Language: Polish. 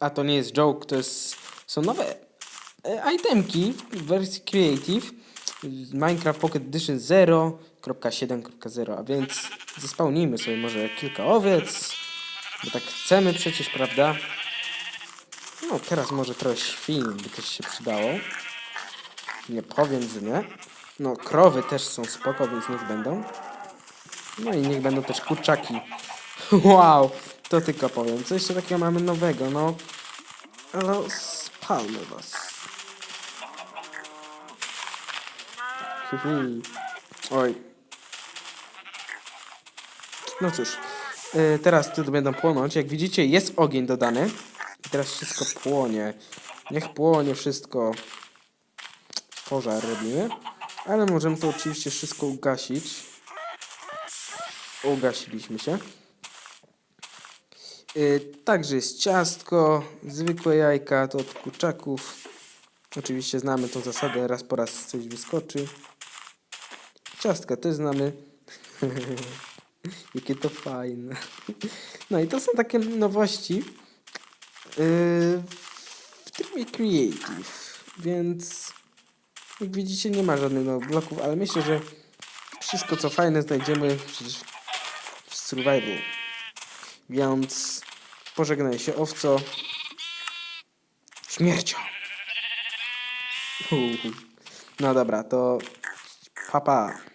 a to nie jest joke, to jest, są nowe e, itemki w wersji Creative Minecraft Pocket Edition 0.7.0, a więc zespełnijmy sobie może kilka owiec, bo tak chcemy przecież, prawda? No, teraz może trochę świn by też się przydało. Nie powiem, że nie. No, krowy też są spoko, więc niech będą. No i niech będą też kurczaki. Wow, to tylko powiem. Co jeszcze takiego mamy nowego? No, no spalmy was. Hihi. Oj. No cóż, y, teraz tu będą płonąć. Jak widzicie, jest ogień dodany. I teraz wszystko płonie. Niech płonie wszystko. Pożar robimy. Ale możemy to oczywiście wszystko ugasić. Ugasiliśmy się. Y, także jest ciastko, zwykłe jajka, to od kurczaków. Oczywiście znamy tą zasadę, raz po raz coś wyskoczy. Ciastka też znamy. Jakie to fajne. No i to są takie nowości yy, w trybie Creative. Więc jak widzicie nie ma żadnych nowych bloków, ale myślę, że wszystko co fajne znajdziemy przecież w Survival. Więc pożegnaj się owco. Śmiercią. No dobra, to papa. Pa.